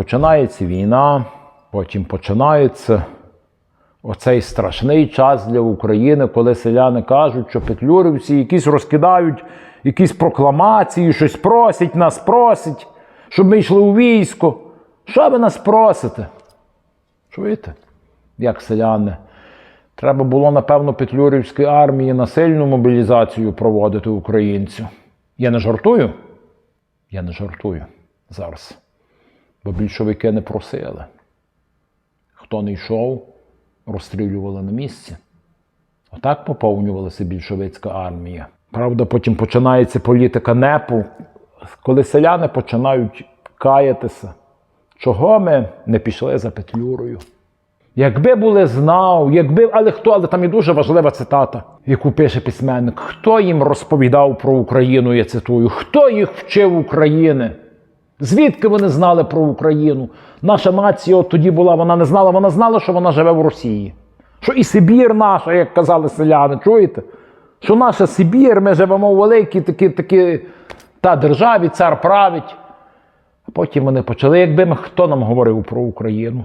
починається війна, потім починається оцей страшний час для України, коли селяни кажуть, що петлюрівці якісь розкидають якісь прокламації, щось просять нас, просять, щоб ми йшли у військо. Що ви нас просите? Чуєте? Як селяни? Треба було, напевно, Петлюрівській армії насильну мобілізацію проводити українців. Я не жартую? Я не жартую зараз. Бо більшовики не просили. Хто не йшов, розстрілювали на місці. Отак поповнювалася більшовицька армія. Правда, потім починається політика непу, коли селяни починають каятися, чого ми не пішли за Петлюрою. Якби були знав, якби, але хто, але там і дуже важлива цитата, яку пише письменник. Хто їм розповідав про Україну, я цитую, хто їх вчив України? Звідки вони знали про Україну? Наша нація от тоді була, вона не знала, вона знала, що вона живе в Росії. Що і Сибір наша, як казали селяни, чуєте? Що наша Сибір, ми живемо у великій такі, такі та державі, цар править. А потім вони почали, якби ми хто нам говорив про Україну?